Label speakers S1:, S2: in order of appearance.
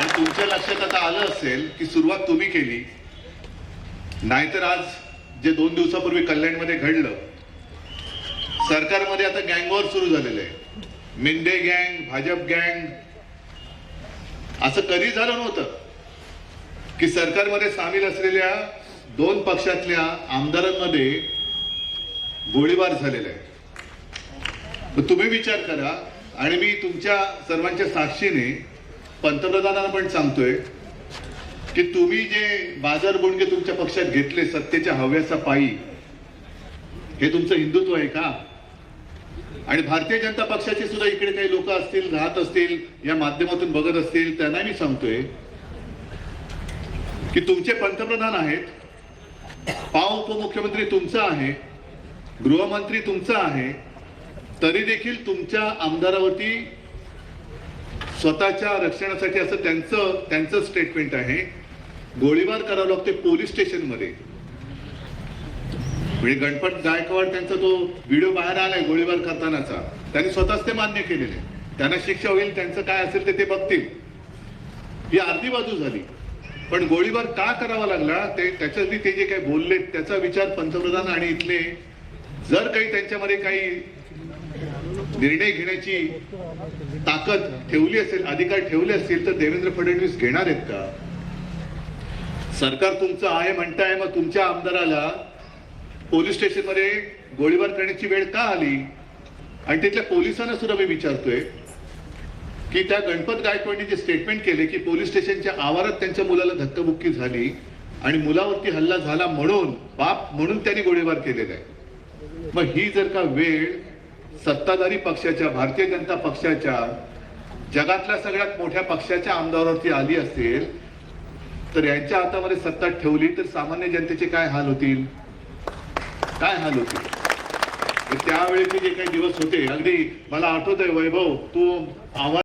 S1: आणि तुमच्या लक्षात आता आलं असेल की सुरुवात तुम्ही केली. नाहीतर आज जे दोन दिवसापूर्वी कल्याणमध्ये घडलं सरकारमध्ये आता गँगवॉर सुरू झालेलं आहे. मेंढे गँग भाजप गँग असं कधी झालं नव्हतं की सरकारमध्ये सामील असलेल्या दोन पक्षातल्या आमदारांमध्ये गोळीबार झालेला आहे. तुम्ही विचार करा आणि मी तुमच्या सर्वांच्या साक्षीने पंतप्रधानांना पण सांगतोय की तुम्ही जे बाजार बुणगे तुमच्या पक्षात घेतले सत्तेच्या हव्याचा पायी हे तुमचं हिंदुत्व आहे का? आणि भारतीय जनता पक्षाचे सुद्धा इकडे काही लोक असतील राहत असतील या माध्यमातून बघत असतील त्यांना मी सांगतोय की तुमचे पंतप्रधान आहेत पाव उपमुख्यमंत्री तुमचा आहे गृहमंत्री तुमचा आहे तरी देखील तुमच्या आमदारावरती स्वतःच्या रक्षणासाठी असं त्यांचं त्यांचं स्टेटमेंट आहे. गोळीबार करावं लागते पोलीस स्टेशनमध्ये. म्हणजे गणपत गायकवाड त्यांचा तो व्हिडिओ बाहेर आलाय गोळीबार करतानाचा. त्यांनी स्वतःच ते मान्य केलेले त्यांना शिक्षा होईल त्यांचं काय असेल ते ते बघतील. ही अर्धी बाजू झाली. पण गोळीबार का करावा लागला? ते त्याच्यासाठी ते जे काही बोलले त्याचा विचार पंतप्रधान आणि इथले जर काही त्यांच्यामध्ये काही निर्णय घेण्याची ताकद ठेवली असेल अधिकार ठेवले असतील तर देवेंद्र फडणवीस घेणार आहेत का? सरकार तुमचं आहे म्हणताय मग तुमच्या आमदाराला पोलीस स्टेशनमध्ये गोळीबार करण्याची वेळ का आली? आणि तिथल्या पोलिसांना सुद्धा मी विचारतोय की त्या गणपत गायकवाडनी जे स्टेटमेंट केले की पोलीस स्टेशनच्या आवारात त्यांच्या मुलाला धक्काबुक्की झाली आणि मुलावरती हल्ला झाला म्हणून बाप म्हणून त्यांनी गोळीबार केलेला आहे. मग ही जर का वेळ सत्ताधारी पक्षाच्या भारतीय जनता पक्षाच्या जगातल्या सगळ्यात मोठ्या पक्षाच्या आमदारावरती आली असेल तर यांच्या हातामध्ये सत्ता ठेवली तर सामान्य जनतेचे काय हाल होतील? काय हाल होतील? त्यावेळेचे जे काही दिवस होते अगदी मला आठवत आहे वैभव तू आवाज